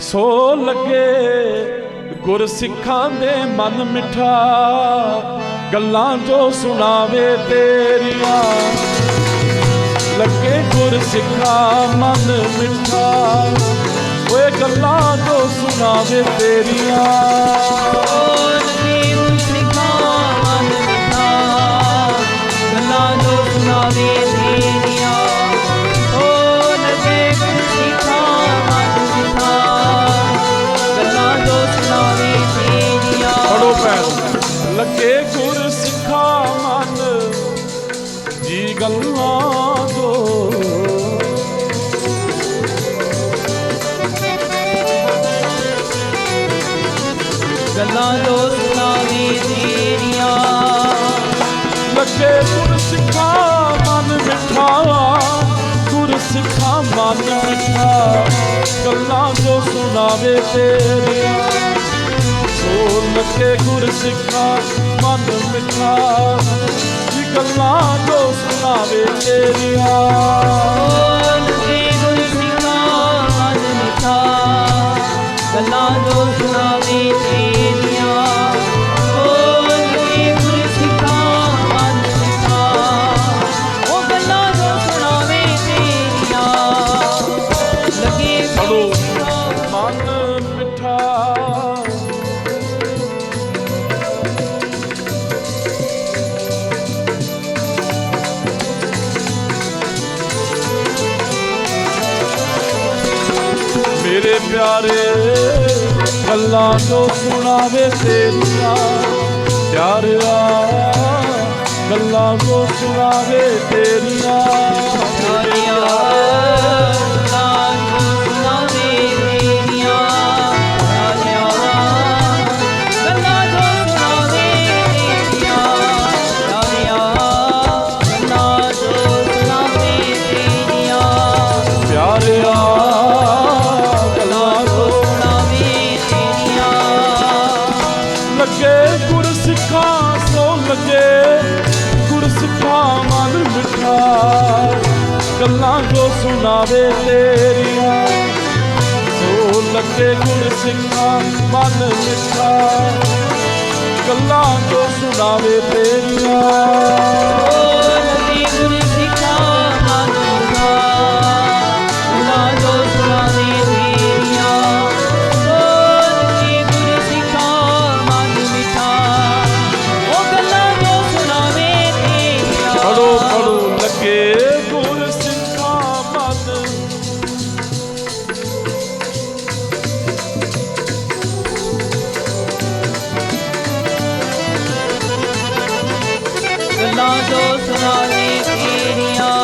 ਸੋ ਲੱਗੇ ਗੁਰ ਸਿੱਖਾਂ ਦੇ ਮਨ ਮਿੱਠਾ, ਗੱਲਾਂ ਜੋ ਸੁਣਾਵੇ ਤੇਰੀਆਂ। ਲੱਗੇ ਗੁਰ ਸਿੱਖਾਂ ਮਨ ਮਿੱਠਾ, ਓਏ ਗੱਲਾਂ ਜੋ ਸੁਣਾਵੇ ਤੇਰੀਆਂ। ਪੜੋ ਲੱਗੇ ਗੁਰ ਸਿੱਖਾ ਮਨ ਜੀ ਗੱਲਾਂ ਜੋ ਗੱਲਾਂ ਜੋ ਸੁਣਾਵੇ ਤੇਰੀਆਂ। ਲੱਗੇ ਗੁਰ ਸਿੱਖਾ ਮਨ ਮਿੱਠਾ ਗੁਰ ਸਿੱਖਾ ਮਨ ਮਿੱਠਾ। ਗੱਲਾਂ ਜੋ ਸੁਣਾਵੇ ਤੇਰੀਆਂ। ਲੱਗੇ ਗੁਰ ਸਿੱਖਾ ਮਨ ਮਿੱਠਾ ਜੀ ਗੱਲਾਂ ਜੋ ਸੁਣਾਵੇ ਤੇਰੀਆਂ। ਮੇਰੇ ਪਿਆਰੇ ਗੱਲਾਂ ਜੋ ਸੁਣਾਵੇ ਤੇਰੀਆਂ। ਪਿਆਰਿਆ ਗੱਲਾਂ ਜੋ ਸੁਣਾਵੇ ਤੇਰੀਆਂ। ਤਾਰੀਆਂ ਲੱਗੇ, ਗੁਰ ਸਿੱਖਾਂ ਸੋ ਲੱਗੇ। ਗੁਰ ਸਿੱਖਾਂ ਮਨ ਮਿੱਠਾ। ਗੱਲਾਂ ਜੋ ਸੁਣਾਵੇ ਤੇਰੀਆਂ। ਸੋ ਲੱਗੇ ਗੁਰ ਸਿੱਖਾਂ ਮਨ ਮਿੱਠਾ। ਗੱਲਾਂ ਜੋ ਸੁਣਾਵੇ ਤੇਰੀਆਂ। ਗੱਲਾਂ ਜੋ ਸੁਣਾਵੇ ਤੇਰੀਆਂ